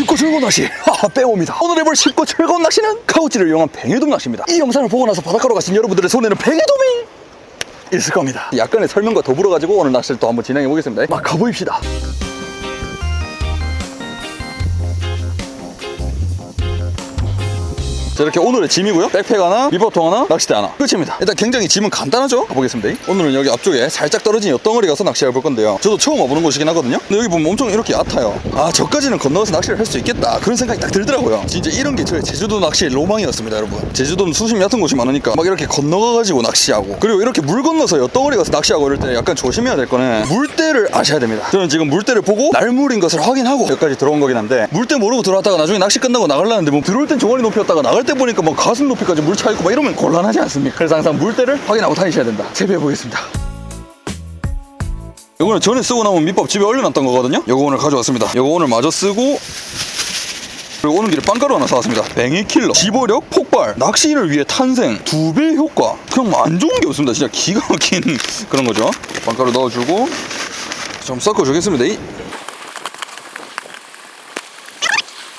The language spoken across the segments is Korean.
쉽고 즐거운 낚시 하하 빼옵니다. 오늘 해볼 쉽고 즐거운 낚시는 카우치를 이용한 뱅에돔 낚시입니다. 이 영상을 보고 나서 바닷가로 가신 여러분들의 손에는 뱅에돔이 있을 겁니다. 약간의 설명과 더불어 가지고 오늘 낚시를 또 한번 진행해 보겠습니다. 막 가보입시다 자 이렇게 오늘의 짐이고요. 백팩 하나 리버통 하나 낚싯대 하나. 끝입니다. 일단 굉장히 짐은 간단하죠? 가보겠습니다. 오늘은 여기 앞쪽에 살짝 떨어진 옆덩어리 가서 낚시해 볼 건데요. 저도 처음 와보는 곳이긴 하거든요. 근데 여기 보면 엄청 이렇게 얕아요. 아 저까지는 건너가서 낚시를 할 수 있겠다. 그런 생각이 딱 들더라고요. 진짜 이런 게 저의 제주도 낚시의 로망이었습니다 여러분. 제주도는 수심 얕은 곳이 많으니까 막 이렇게 건너가가지고 낚시하고 그리고 이렇게 물 건너서 옆덩어리 가서 낚시하고 이럴 때 약간 조심해야 될 거는 물때를 아셔야 됩니다. 저는 지금 물때를 보고 날물인 것을 확인하고 여기까지 들어온 거긴 한데 물때 모르고 들어왔다가 나중에 낚시 끝나고 나가려는데 뭐 들어올 땐 종아리 높이였다가 나갈 때 보니까 뭐 가슴 높이까지 물 차 있고 막 이러면 곤란하지 않습니까? 그래서 항상 물때를 확인하고 다니셔야 된다. 재배해 보겠습니다. 요거는 전에 쓰고 남은 밑밥 집에 얼려놨던 거거든요. 요거 오늘 가져왔습니다. 요거 오늘 마저 쓰고 그리고 오는 길에 빵가루 하나 사왔습니다. 뱅이 킬러, 집어력, 폭발, 낚시를 위해 탄생, 두 배 효과. 그냥 뭐 안 좋은 게 없습니다. 진짜 기가 막힌 그런 거죠. 빵가루 넣어주고 좀 섞어주겠습니다.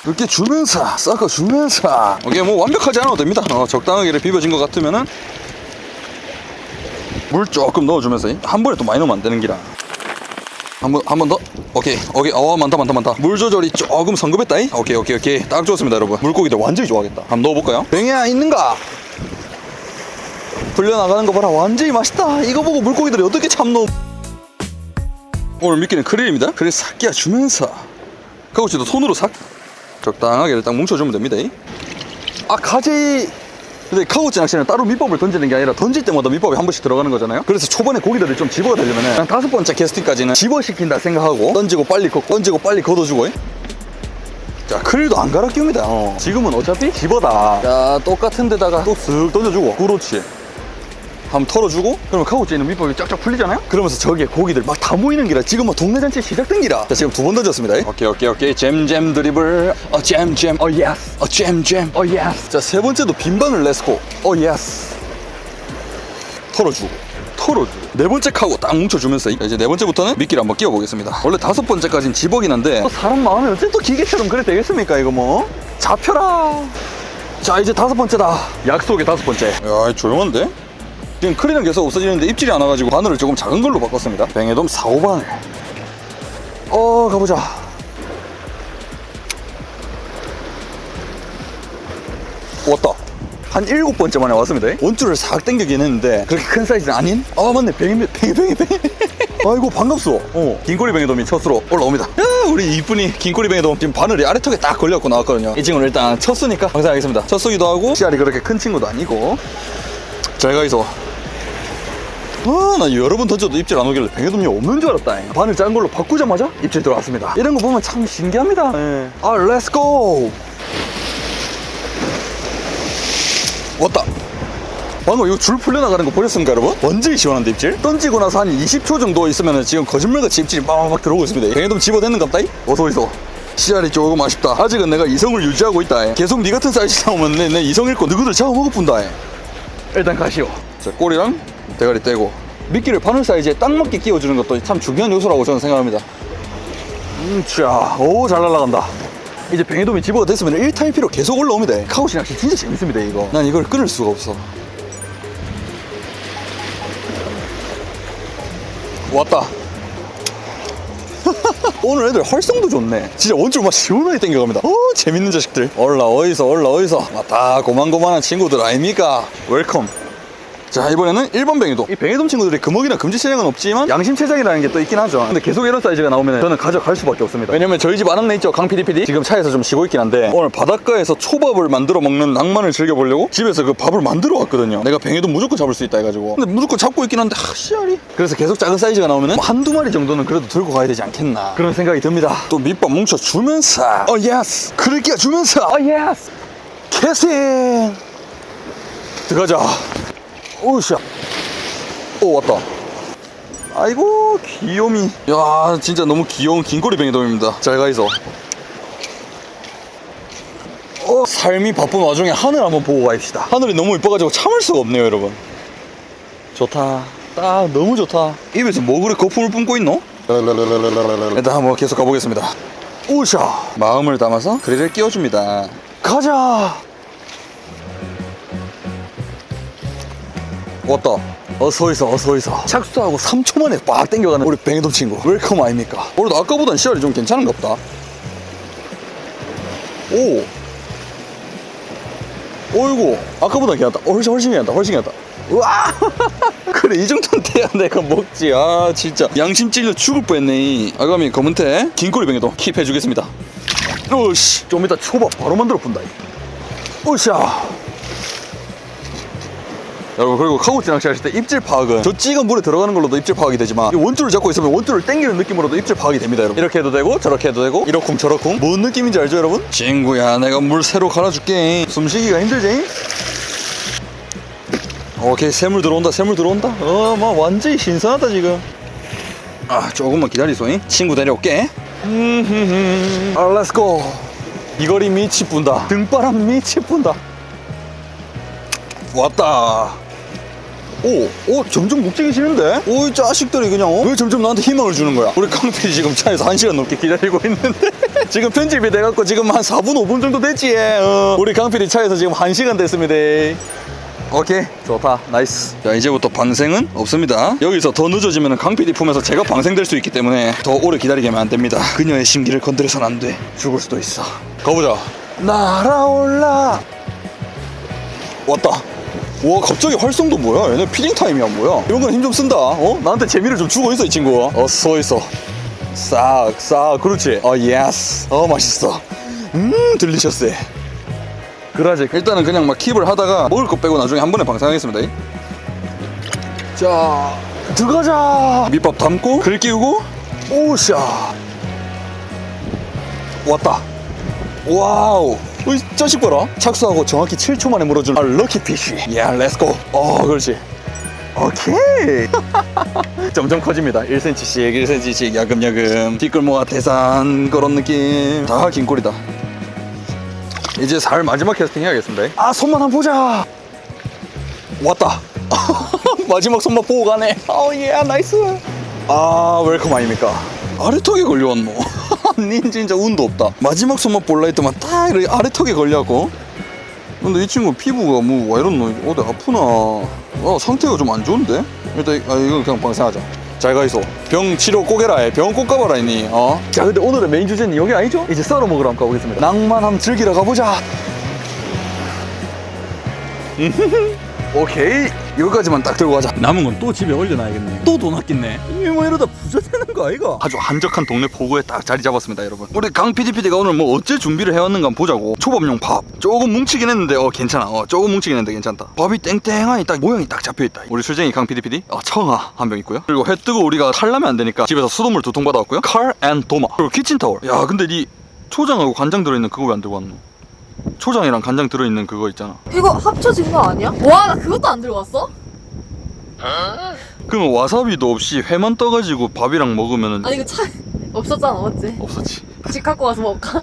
이. 이렇게 주면서 섞어 주면서. 이게 뭐 완벽하지 않아도 됩니다. 어, 적당하게 비벼진 것 같으면은 물 조금 넣어주면서 한 번에 또 많이 넣으면 안 되는 기라. 한 번 한 번 더? 오케이 오케이. 어 많다 많다 많다. 물 조절이 조금 성급했다 이 오케이 오케이 오케이. 딱 좋습니다 여러분. 물고기들 완전히 좋아하겠다. 한번 넣어볼까요? 뱅이야 있는가? 불려나가는 거 봐라. 완전히 맛있다. 이거 보고 물고기들이 어떻게 참노 오늘 미끼는 크릴입니다. 크릴 싹 끼워주면서. 카고치도 손으로 싹 적당하게 일단 뭉쳐주면 됩니다. 이. 아 가지 근데 카우치 낚시는 따로 밑밥을 던지는 게 아니라 던질 때마다 밑밥이 한 번씩 들어가는 거잖아요. 그래서 초반에 고기들을 좀 집어야 되려면 한 다섯 번째 캐스팅까지는 집어시킨다 생각하고 던지고 빨리 걷고 던지고 빨리 걷어주고. 이. 자 크릴도 안 갈아 끼웁니다. 어. 지금은 어차피 집어다. 자 똑같은 데다가 또 쓱 던져주고. 그렇지. 한번 털어주고 그러면 카우치에 있는 밑밥이 쫙쫙 풀리잖아요? 그러면서 저기에 고기들 막 다 모이는 기라 지금 뭐 동네 잔치 시작된 기라. 자 지금 두 번 던졌습니다. 오케이 오케이 오케이. 잼잼 드리블. 어 잼잼. 어 예스. 어 잼잼. 어 예스. 자 세 번째도 빈방을 렛츠고. 어 예스. 털어주고 털어주고. 네 번째 카고 딱 뭉쳐주면서 자, 이제 네 번째부터는 미끼를 한번 끼워보겠습니다. 원래 다섯 번째까지는 집어긴 한데. 또 사람 마음에 어째 또 기계처럼 그래 되겠습니까 이거 뭐? 잡혀라. 자 이제 다섯 번째다. 약속의 다섯 번째. 야 조용한데? 지금 크리는 계속 없어지는데 입질이 안 와가지고 바늘을 조금 작은 걸로 바꿨습니다. 뱅에돔 4, 5바늘 어 가보자. 왔다. 한 일곱 번째 만에 왔습니다. 원줄을 싹 당기긴 했는데 그렇게 큰 사이즈는 아닌? 아 맞네. 뱅이 뱅이 뱅이 뱅이 아이고 반갑소. 어, 긴꼬리 뱅에돔이 첫수로 올라옵니다. 야, 우리 이쁜이 긴꼬리 뱅에돔 지금 바늘이 아래턱에 딱 걸려갖고 나왔거든요. 이 친구는 일단 첫 수니까 방생하겠습니다. 첫 수기도 하고 씨알이 그렇게 큰 친구도 아니고. 잘 가있어 아, 나 여러 번 던져도 입질 안 오길래 뱅에돔이 없는 줄 알았다. 바늘 작은 걸로 바꾸자마자 입질 들어왔습니다. 이런 거 보면 참 신기합니다. 예. 아, 렛츠고! 왔다. 방금 이거 줄 풀려나가는 거 보셨습니까, 여러분? 완전히 시원한데, 입질? 던지고 나서 한 20초 정도 있으면 지금 거짓말같이 입질이 막막 들어오고 있습니다. 뱅에돔 집어댔는갑다, 이? 어서오이소. 씨알이 조금 아쉽다. 아직은 내가 이성을 유지하고 있다. 계속 니 같은 사이즈 나오면 내, 내 이성 잃고 너희들 잡아먹어뿐다. 일단 가시오. 자, 꼬리랑 대가리 떼고 미끼를 바늘 사이즈에 딱 맞게 끼워주는 것도 참 중요한 요소라고 저는 생각합니다. 음, 자, 오, 잘 날아간다. 이제 뱅에돔이 집어가 됐으면 1타임피로 계속 올라옵니다. 카우치 낚시 진짜 재밌습니다, 이거. 난 이걸 끊을 수가 없어. 왔다. 오늘 애들 활성도 좋네. 진짜 원줄 막 시원하게 땡겨갑니다. 오, 재밌는 자식들. 올라, 어디서, 올라, 어디서. 맞다, 고만고만한 친구들 아닙니까? 웰컴. 자 이번에는 1번 뱅이돔 이 뱅이돔 친구들이 금옥이나 금지체장은 없지만 양심체장이라는 게 또 있긴 하죠. 근데 계속 이런 사이즈가 나오면 저는 가져갈 수밖에 없습니다. 왜냐면 저희 집 아낙네 있죠 강 PDPD 지금 차에서 좀 쉬고 있긴 한데 오늘 바닷가에서 초밥을 만들어 먹는 낭만을 즐겨보려고 집에서 그 밥을 만들어 왔거든요. 내가 뱅이돔 무조건 잡을 수 있다 해가지고. 근데 무조건 잡고 있긴 한데 아 씨알이. 그래서 계속 작은 사이즈가 나오면 뭐 한두 마리 정도는 그래도 들고 가야 되지 않겠나. 그런 생각이 듭니다. 또 밑밥 뭉쳐주면서. 어 예스 그릇기가 주면서. 어 예스 캐스팅! 들어가자 오우샤 오 왔다. 아이고 귀요미. 야 진짜 너무 귀여운 긴꼬리 뱅이돔입니다. 잘 가이소 어 삶이 바쁜 와중에 하늘 한번 보고 가입시다. 하늘이 너무 이뻐가지고 참을 수가 없네요 여러분. 좋다. 딱 너무 좋다. 입에서 뭐 그래? 거품을 뿜고 있노? 일단 한번 계속 가보겠습니다 우샤 마음을 담아서 그릴을 끼워줍니다 가자 왔다. 어서 있어 어서 있어 착수하고 3초 만에 빡 땡겨가는 우리 뱅이돔 친구. 웰컴 아닙니까? 오늘도 아까보단 시야이 좀 괜찮은가 보다. 오. 어이구 아까보다 괜찮다. 어, 훨씬 훨씬 괜찮다 훨씬 괜찮다. 우와. 그래 이 정도는 돼야 내가 먹지. 아 진짜. 양심 찔려 죽을 뻔했네. 아가미 검은태 긴꼬리 뱅에도 킵해주겠습니다. 오씨. 좀 이따 초밥 바로 만들어 본다 오샤 여러분 그리고 카고치 낚시하실 때 입질 파악은 저 찌가 물에 들어가는 걸로도 입질 파악이 되지만 이 원줄을 잡고 있으면 원줄을 당기는 느낌으로도 입질 파악이 됩니다 여러분. 이렇게 해도 되고 저렇게 해도 되고 이러쿵 저러쿵. 뭔 느낌인지 알죠 여러분? 친구야 내가 물 새로 갈아줄게. 숨쉬기가 힘들지? 오케이 새물 들어온다 새물 들어온다. 어막 완전히 신선하다 지금. 아 조금만 기다리소잉? 친구 데려올게. 아 렛츠고 이거리 미이 분다. 등바람 미이 분다 왔다 오, 오, 점점 묵직해지는데? 오, 이 자식들이 그냥, 어? 왜 점점 나한테 희망을 주는 거야? 우리 깡필이 지금 차에서 한시간 넘게 기다리고 있는데? 지금 편집이 돼갖고 지금 한 4분, 5분 정도 됐지, 어. 우리 깡필이 차에서 지금 한시간 됐습니다. 오케이, 좋다, 나이스. 자, 이제부터 방생은 없습니다. 여기서 더 늦어지면 강PD 품에서 제가 방생될 수 있기 때문에 더 오래 기다리게 하면 안 됩니다. 그녀의 심기를 건드려선 안 돼. 죽을 수도 있어. 가보자. 날아올라. 왔다. 와 갑자기 활성도 뭐야? 얘네 피딩 타임이야 뭐야? 이런 건 힘 좀 쓴다. 어? 나한테 재미를 좀 주고 있어 이 친구. 어서 있어. 싹, 싹, 그렇지. 어, 예스. 어, 맛있어. 음, 들리셨어요. 그러지. 일단은 그냥 막 킵을 하다가 먹을 거 빼고 나중에 한 번에 방생하겠습니다. 자, 들어가자. 밑밥 담고 글 끼우고 오샤. 왔다. 와우. 이 자식 봐라. 착수하고 정확히 7초 만에 물어준 아, 럭키 피쉬. 야, 렛츠고. 어, 그렇지. 오케이. 점점 커집니다. 1cm씩, 1cm씩 야금야금. 뒷골모아 대산 그런 느낌. 다 긴골이다. 이제 살 마지막 캐스팅 해야겠습니다. 아, 손만 한번 보자. 왔다. 마지막 손만 보고 가네. 어, 예, 나이스. 아, 웰컴 아닙니까? 아래턱에 걸려왔노. 닌 진짜 운도 없다. 마지막 손만 볼라 했더만 딱 이렇게 아래 턱에 걸려갖고. 근데 이 친구 피부가 뭐와 이렇노? 어디 아프나? 어, 상태가 좀 안 좋은데? 일단 아, 이건 그냥 방생하자. 잘 가이소. 병 치료 꼭 해라. 병꼭 가봐라 이니. 어? 자, 근데 오늘의 메인 주제는 여기 아니죠? 이제 썰어 먹으러 한번 가보겠습니다. 낭만 한번 즐기러 가보자. 오케이 여기까지만 딱 들고 가자. 남은 건 또 집에 올려놔야겠네. 또 돈 아꼈네. 이뭐 이러다 부자 되는 거 아이가? 아주 한적한 동네 포구에 딱 자리 잡았습니다 여러분. 우리 강 PDPD가 오늘 뭐 어째 준비를 해왔는가 한번 보자고. 초밥용 밥. 조금 뭉치긴 했는데 어 괜찮아. 어 조금 뭉치긴 했는데 괜찮다. 밥이 땡땡하니 딱 모양이 딱 잡혀있다. 우리 술쟁이 강 PDPD 어, 청아 한 병 있고요. 그리고 회 뜨고 우리가 탈라면 안 되니까 집에서 수돗물 두 통 받아왔고요. 칼 앤 도마. 그리고 키친타월. 야 근데 니 초장하고 간장 들어있는 그거 왜 안 들고 왔노? 초장이랑 간장 들어있는 그거 있잖아 이거 합쳐진 거 아니야? 와, 나 그것도 안 들고 왔어? 그러면 와사비도 없이 회만 떠가지고 밥이랑 먹으면 아니, 이거 차 없었잖아, 맞지? 없었지. 집 갖고 와서 먹을까?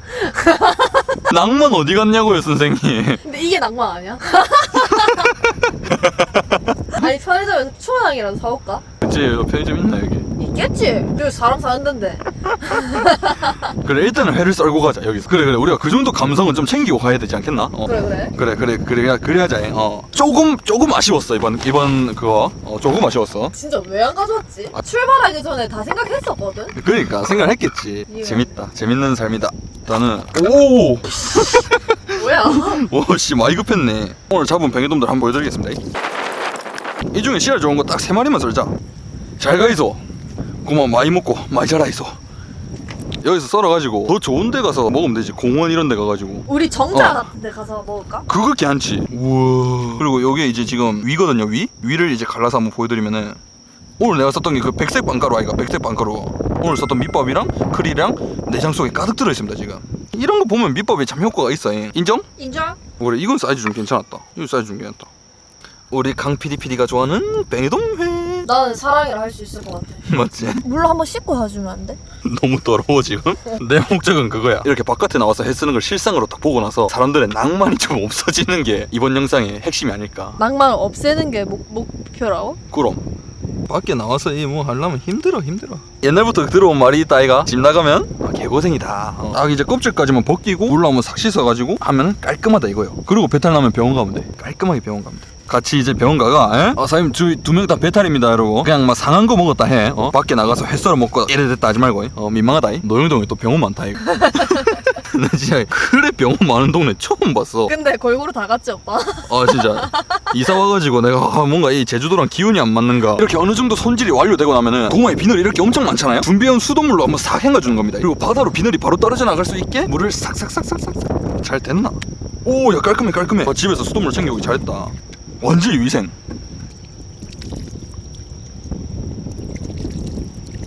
낭만 어디 갔냐고요, 선생님. 근데 이게 낭만 아니야? 아니, 편의점에서 추어탕이라도 사올까? 그치, 여기 편의점 있나, 여기? 있겠지? 여기 사람 사는 데인데. 그래, 일단은 회를 썰고 가자, 여기서. 그래, 그래, 우리가 그 정도 감성은 좀 챙기고 가야 되지 않겠나? 어. 그래, 그래. 그래, 그래, 그래, 그래 하자. 어. 조금, 조금 아쉬웠어, 이번, 이번 그거. 어, 조금 아쉬웠어. 진짜 왜 안 가져왔지? 아. 출발하기 전에 다 생각했었거든? 그러니까, 생각을 했겠지. 이거. 재밌다. 재밌는 삶이다. 나는, 오! 뭐야? 오, 씨, 많이 급했네. 오늘 잡은 뱅에돔들 한번 보여드리겠습니다. 이 중에 씨알 좋은 거 딱 세 마리만 썰자. 잘 가이소. 고만 많이 먹고 많이 자라이소. 여기서 썰어가지고 더 좋은 데 가서 먹으면 되지. 공원 이런 데 가가지고. 우리 정자 어. 같은 데 가서 먹을까? 그거 괜찮지. 우와. 그리고 여기에 이제 지금 위거든요, 위. 위를 이제 갈라서 한번 보여드리면은 오늘 내가 썼던 게 그 백색 빵가루 아이가 백색 빵가루. 오늘 썼던 밑밥이랑 크리랑 내장 속에 가득 들어 있습니다 지금. 이런 거 보면 밑밥에 참 효과가 있어. 인정? 인정? 그래 이건 사이즈 좀 괜찮았다 이거 사이즈 좀 괜찮다 우리 강 PDPD가 좋아하는 뱅이돔회 나는 사랑이라 할 수 있을 것 같아. 맞지? 물로 한번 씻고 해주면 안 돼? 너무 더러워 지금? 내 목적은 그거야. 이렇게 바깥에 나와서 해 쓰는 걸 실상으로 딱 보고 나서 사람들의 낭만이 좀 없어지는 게 이번 영상의 핵심이 아닐까. 낭만을 없애는 게 목, 목표라고? 그럼. 밖에 나와서 이 뭐 하려면 힘들어 힘들어. 옛날부터 들어온 말이 있다 아이가. 집 나가면? 아, 개고생이다. 어. 딱 이제 껍질까지만 벗기고 물로 한번 싹 씻어가지고 하면 깔끔하다 이거요. 그리고 배탈 나면 병원 가면 돼. 깔끔하게 병원 가면 돼 같이 이제 병원 가가 에? 어, 사장님 저희 두 명 다 배탈입니다 이러고 그냥 막 상한 거 먹었다 해. 어? 밖에 나가서 회 썰어 먹고 이래 됐다 하지 말고 어, 민망하다 이. 노영동에 또 병원 많다 이거 나 진짜 그래 병원 많은 동네 처음 봤어. 근데 골고루 다 갔지 오빠? 아 진짜. 이사 와가지고 내가 아, 뭔가 이 제주도랑 기운이 안 맞는가. 이렇게 어느 정도 손질이 완료되고 나면은 동화에 비늘이 이렇게 엄청 많잖아요? 준비해온 수돗물로 한번 싹 헹궈 주는 겁니다. 그리고 바다로 비늘이 바로 떨어져 나갈 수 있게 물을 싹싹싹싹싹 잘 됐나? 오 야 깔끔해 깔끔해. 아, 집에서 수돗물 챙겨오기 잘했다 완전히 위생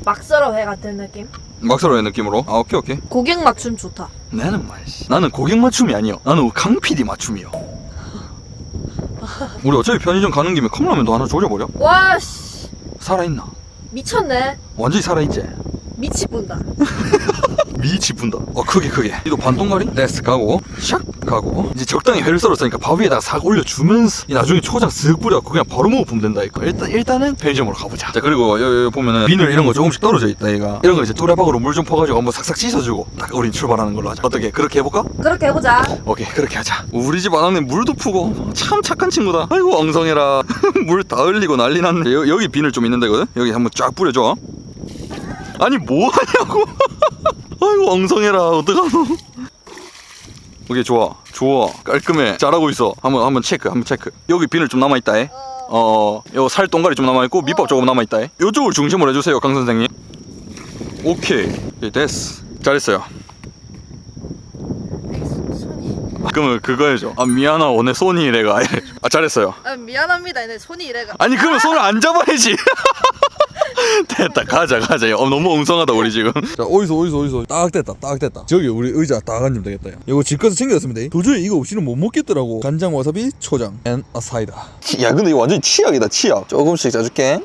막설어 회 같은 느낌? 막사로의 느낌으로 아 오케이 오케이 고객 맞춤 좋다. 나는 말씨 나는 고객 맞춤이 아니여 나는 강 PD 맞춤이여 우리 어차피 편의점 가는 김에 컵라면도 하나 조져버려 와 씨. 살아있나? 미쳤네. 완전히 살아있지? 미치 분다. 미치 분다. 어 크게 크게. 이도 반동가리 네스 가고 샥 가고 이제 적당히 회를 썰었으니까 밥 위에다가 싹 올려주면서 이 나중에 초장 쓱 뿌려갖고 그냥 바로 먹어보면 된다 이거. 일단 일단은 편의점으로 가보자. 자 그리고 여기 보면은 비늘 이런 거 조금씩 떨어져 있다 얘가. 이런 거 이제 도래박으로 물 좀 퍼가지고 한번 싹싹 씻어주고 딱 우린 출발하는 걸로 하자. 어떻게 그렇게 해볼까? 그렇게 해보자. 오케이 그렇게 하자. 우리 집 아낙네 물도 푸고 참 착한 친구다. 아이고 엉성해라. 물 다 흘리고 난리 났네. 여, 여기 비늘 좀 있는 데거든. 여기 한번 쫙 뿌려줘. 아니 뭐 하냐고. 아이고 엉성해라. 어떡하노. 오케이 좋아 좋아 깔끔해 잘하고 있어 한번 한번 체크 한번 체크 여기 비늘 좀 남아 있다 해. 어, 요 살 동가리 좀 남아 있고 밑밥 조금 남아 있다 해. 요쪽을 중심으로 해주세요 강 선생님. 오케이 예, 됐어 잘했어요. 그러면 그거 해줘. 아 미안하오 내 손이 이래가. 아 잘했어요. 아, 미안합니다. 내 손이 이래가. 아니 그러면 손을 안 잡아야지. 됐다 가자 가자. 어, 너무 엉성하다 우리 지금. 자 어디서 어디서 어디서 딱 됐다 딱 됐다. 저기 우리 의자 딱 앉으면 되겠다. 야. 이거 집 가서 챙겼습니다. 도저히 이거 없이는 못 먹겠더라고. 간장 와사비 초장 앤 아사이다. 야 근데 이거 완전 치약이다 치약. 조금씩 짜줄게.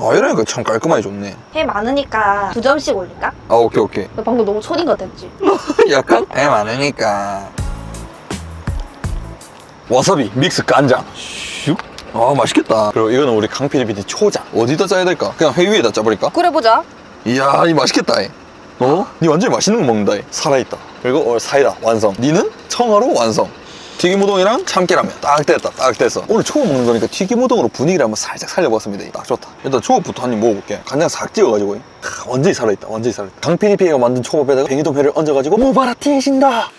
아 이러니까 참 깔끔하게 좋네. 해 많으니까 두 점씩 올릴까? 아 오케이 오케이. 너 방금 너무 초딩 같았지? 약간 애 많으니까 와사비 믹스 간장 슉. 아 맛있겠다. 그리고 이거는 우리 강피디피디 초장. 어디다 짜야 될까? 그냥 회 위에다 짜버릴까? 그래 보자. 이야 이 맛있겠다 이. 어? 니 완전히 맛있는 거 먹는다 이. 살아있다. 그리고 어, 사이다. 완성. 니는 청어로 완성. 튀김우동이랑 참깨라면. 딱 됐다 딱 됐어. 오늘 초밥 먹는 거니까 튀김우동으로 분위기를 한번 살짝 살려봤습니다 딱 좋다. 일단 초밥부터 한 입 먹어볼게. 간장 싹 찍어가지고 크, 완전히 살아있다 완전히 살아있다. 강피디피가 만든 초밥에다가 뱅이도 회를 얹어가지고 무바라 튀신다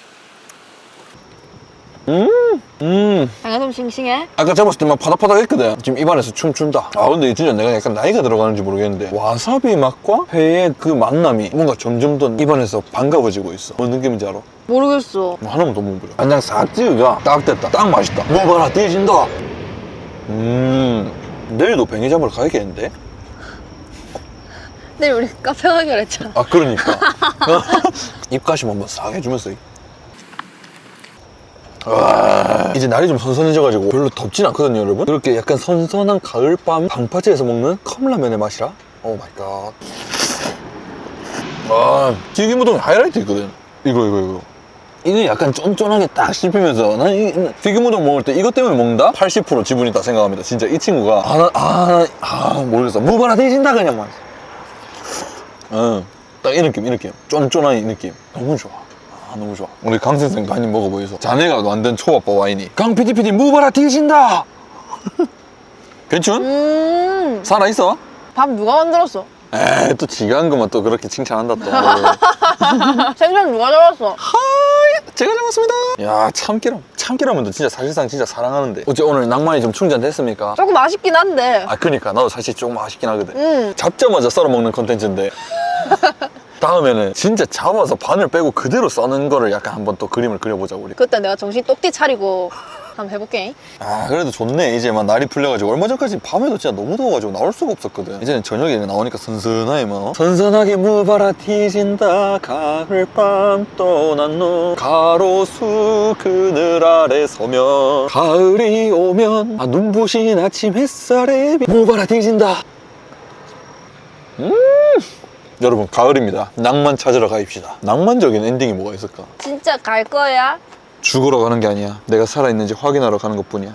음, 음. 양이 좀 싱싱해. 아까 잡았을 때 막 파닥파닥했거든. 지금 입안에서 춤춘다. 아 근데 이게 진짜 내가 약간 나이가 들어가는지 모르겠는데 와사비 맛과 회의 그 만남이 뭔가 점점 더 입안에서 반가워지고 있어. 뭔 느낌인지 알아? 모르겠어. 뭐 하나만 더 먹어보자. 간장 싹 찍어가 딱 됐다. 딱 맛있다. 먹어봐라 뒤진다. 음 내일도 뱅이 잡으러 가야겠는데? 내일 우리 카페 가기로 했잖아. 아 그러니까 입가심 한번 싹 해주면서 와 이제 날이 좀 선선해져가지고 별로 덥진 않거든요 여러분? 이렇게 약간 선선한 가을밤 방파제에서 먹는 컵라면의 맛이라? 오 마이 갓. 아, 튀김우동 하이라이트 있거든. 이거 이거 이거. 이게 약간 쫀쫀하게 딱 씹히면서 난 이, 튀김우동 먹을 때 이것 때문에 먹는다? 80% 지분이 있다 생각합니다. 진짜 이 친구가. 아, 나, 아, 아 모르겠어. 무바라 뒤진다 그냥 막. 응, 딱 이 느낌, 이 느낌. 쫀쫀한 이 느낌. 너무 좋아. 아, 너무 좋아. 우리 강 선생도 한입 먹어보이소. 자네가 만든 초밥과 와인이. 강 피디피디 무바라 뒤진다! 괜춘? 음. 살아있어? 밥 누가 만들었어? 에이, 또 지가 한 것만 또 그렇게 칭찬한다, 또. 생선 누가 잡았어? 하이, 제가 잡았습니다. 야, 참기름. 참기름은 진짜 사실상 진짜 사랑하는데. 어째 오늘 낭만이 좀 충전됐습니까? 조금 아쉽긴 한데. 아, 그니까. 나도 사실 조금 아쉽긴 하거든. 음. 잡자마자 썰어 먹는 컨텐츠인데 다음에는 진짜 잡아서 반을 빼고 그대로 써는 거를 약간 한번 또 그림을 그려보자 우리. 그때 내가 정신 똑띠 차리고 한번 해볼게. 아 그래도 좋네. 이제 막 날이 풀려가지고 얼마 전까지 밤에도 진짜 너무 더워가지고 나올 수가 없었거든. 이제는 저녁에 나오니까 선선하게 막 선선하게 무바라 티진다. 가을밤 떠난 눈 가로수 그늘 아래 서면. 가을이 오면. 아 눈부신 아침 햇살에 비- 무바라 티진다 여러분 가을입니다. 낭만 찾으러 가입시다. 낭만적인 엔딩이 뭐가 있을까? 진짜 갈 거야? 죽으러 가는 게 아니야. 내가 살아있는지 확인하러 가는 것 뿐이야